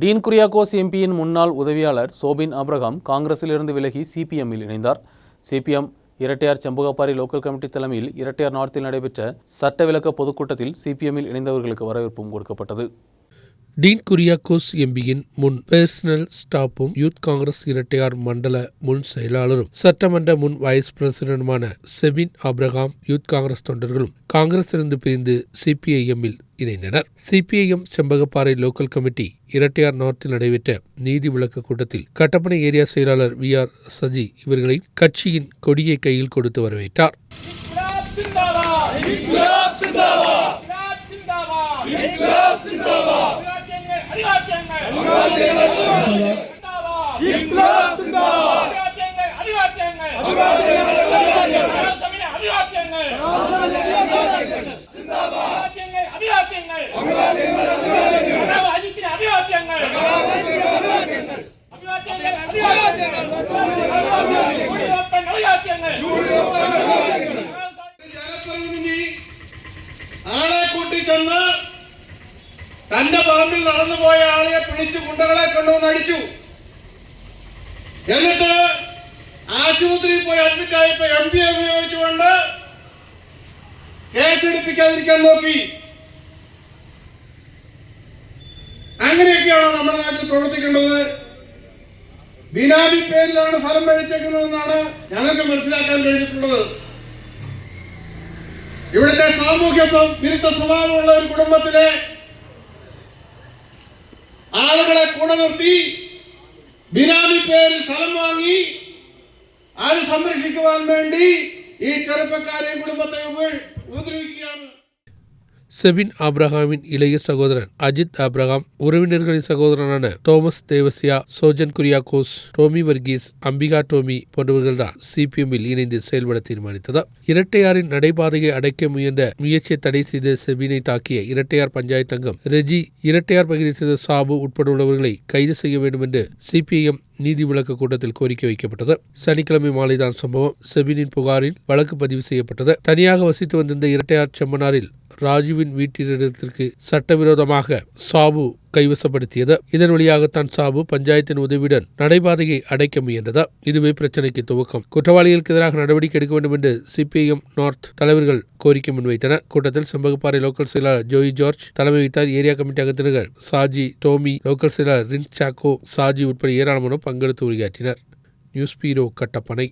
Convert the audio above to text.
Dean Kuriakose எம்பியின் முன்னாள் உதவியாளர் Soubin Abraham காங்கிரஸிலிருந்து விலகி சிபிஎம்மில் இணைந்தார். CPM Erattayar Chembakappari local committee தலைமையில் இரட்டையார் நார்த்தில் நடைபெற்ற சட்டவிலக்க பொதுக்கூட்டத்தில் சிபிஎம்மில் இணைந்தவர்களுக்கு வரவேற்பும் கொடுக்கப்பட்டது. டீன் குரியாக்கோஸ் எம்பியின் முன் பேர்சனல் ஸ்டாப்பும் யூத் காங்கிரஸ் இரட்டையார் மண்டல முன் செயலாளரும் சட்டமன்ற முன் வைஸ் பிரசிடனுமான செபின் அப்ரஹாம் யூத் காங்கிரஸ் தொண்டர்களும் காங்கிரசிலிருந்து பிரிந்து சிபிஐஎம்மில் இணைந்தனர். CPIM Chembakappara local committee Erattayar நார்த்தில் நடைபெற்ற நீதி விளக்க கூட்டத்தில் கட்டப்பனை ஏரியா செயலாளர் வி ஆர் சஜி இவர்களை கட்சியின் கொடியை கையில் கொடுத்து வரவேற்றார். சிந்தாவா ജനപ്രതിനിധി ആളെ കൂട്ടിച്ചെന്ന് തന്റെ പറമ്പിൽ നടന്നുപോയ ആളെ പിടിച്ചു ഗുണ്ടകളെ കൊണ്ടുവന്ന് അടിച്ചു. എന്നിട്ട് ആശുപത്രിയിൽ പോയി അഡ്മിറ്റ് ആയപ്പോ എം പി ഉപയോഗിച്ചുകൊണ്ട് കേസെടുപ്പിക്കാതിരിക്കാൻ നോക്കി. അങ്ങനെയൊക്കെയാണോ നമ്മുടെ നാട്ടിൽ പ്രവർത്തിക്കേണ്ടത്? ബിനാമി പേരിലാണ് സ്ഥലം മേടിച്ചേക്കുന്നതെന്നാണ് ഞങ്ങൾക്ക് മനസ്സിലാക്കാൻ കഴിഞ്ഞിട്ടുള്ളത്. ഇവിടുത്തെ സാമൂഹ്യ വിരുദ്ധ സ്വഭാവമുള്ള ഒരു കുടുംബത്തിലെ ആളുകളെ കൂടെ നിർത്തി ബിനാമി പേരിൽ സ്ഥലം വാങ്ങി അത് സംരക്ഷിക്കുവാൻ വേണ്ടി ഈ ചെറുപ്പക്കാരെയും കുടുംബത്തെ ഉപ- ഉപദ്രവിക്കുകയാണ്. செபின் ஆப்ரஹாமின் இளைய சகோதரன் அஜித் ஆப்ரஹாம் உறவினர்களின் சகோதரனான தோமஸ் தேவசியா சோஜன் குரியாகோஸ் டோமி வர்கீஸ் அம்பிகா டோமி போன்றவர்கள்தான் சிபிஎம்மில் இணைந்து செயல்பட தீர்மானித்தது. இரட்டையாரின் நடைபாதையை அடைக்க முயன்ற முயற்சியை தடை செய்த செவினை தாக்கிய இரட்டையார் பஞ்சாயத்து அங்கம் ரெஜி இரட்டையார் பகுதியை சேர்ந்த சாபு உட்பட உள்ளவர்களை கைது செய்ய வேண்டும் என்று சிபிஎம் நீதி விளக்க கூட்டத்தில் கோரிக்கை வைக்கப்பட்டது. சனிக்கிழமை மாலைதான் சம்பவம். செபினின் புகாரில் வழக்கு பதிவு செய்யப்பட்டது. தனியாக வசித்து வந்திருந்த இரட்டையார் செம்மனாரில் ராஜுவின் வீட்டினிடத்திற்கு சட்டவிரோதமாக சாபு கைவசப்படுத்தியது. இதன் வழியாகத்தான் சாபு பஞ்சாயத்தின் உதவியுடன் நடைபாதையை அடைக்க முயன்றது? இதுவே பிரச்சனைக்கு துவக்கம். குற்றவாளிகளுக்கு எதிராக நடவடிக்கை எடுக்க வேண்டும் என்று சிபிஐஎம் நார்த் தலைவர்கள் கோரிக்கை முன்வைத்தனர். கூட்டத்தில் செம்பகப்பாறை லோக்கல் செயலாளர் ஜோயி ஜார்ஜ் தலைமை வைத்தார் ஏரியா கமிட்டி அகத்தினர்கள் சாஜி டோமி லோக்கல் செயலாளர் ரின் சாக்கோ சாஜி உட்பட ஏராளமானோர் பங்கெடுத்து உரையாற்றினர். News bureau Kattappana.